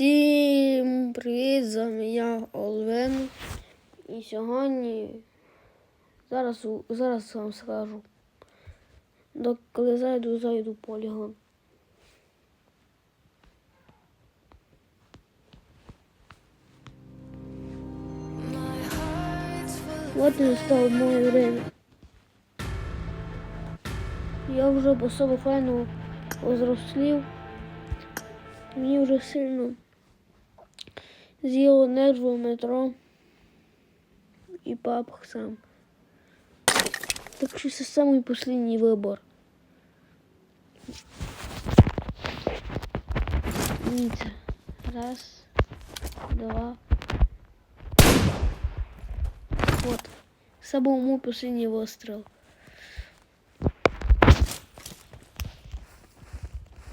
Всім привіт, з вами я Олвен. І сьогодні зараз, зараз вам скажу. До, коли зайду, зайду полігон. Вот и настало моє время. Я вже по собі файно возрослів. Мені вже сильно з'їло нерви в метро і папа сам. Так що це самий последній вибор. Дивіться. Раз, два. Вот. Це був мій последній вистріл.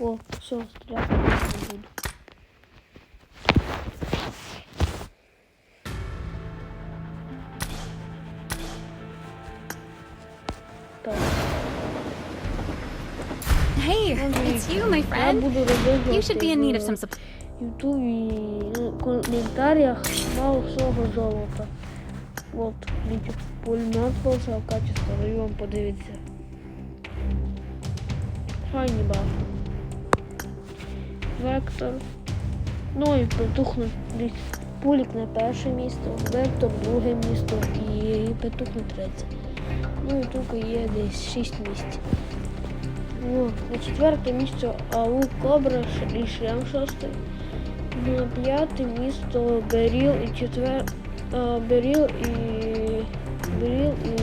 О, все, стріляти не буду. Hey, it's you, my friend. You should be in need of some support. Ютубі в коментарях мало всього золота. От, дивіться, пулемет хорошого качества, даю вам подивитися. Файні бафи. Вектор. Ну і петух на дивіться, пулік на перше місце, вектор друге місце і петух на третє. Ну і тут є десь 6 місць. Ну, на четверте місце АУ Кобра і шлем шостий. На п'яте місто Беріл і четвер... а, Беріл і Беріл і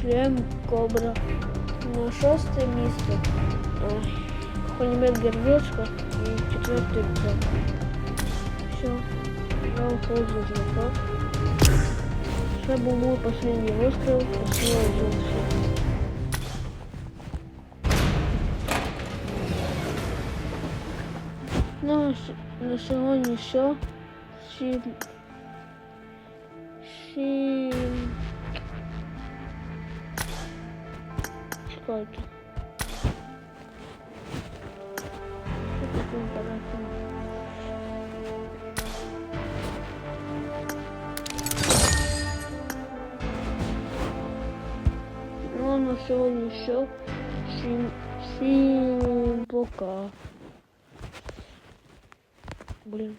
шлем Кобра. На шосте місце Хонімет Гербешка і четвертий рюкзак. Все. Я уходжу з Це був мой последний выстрел. За все. Ну, на сьогодні все. Всім. Всім. Чекайте. Що таке на сьогодні все. Всім, всім пока. Блин.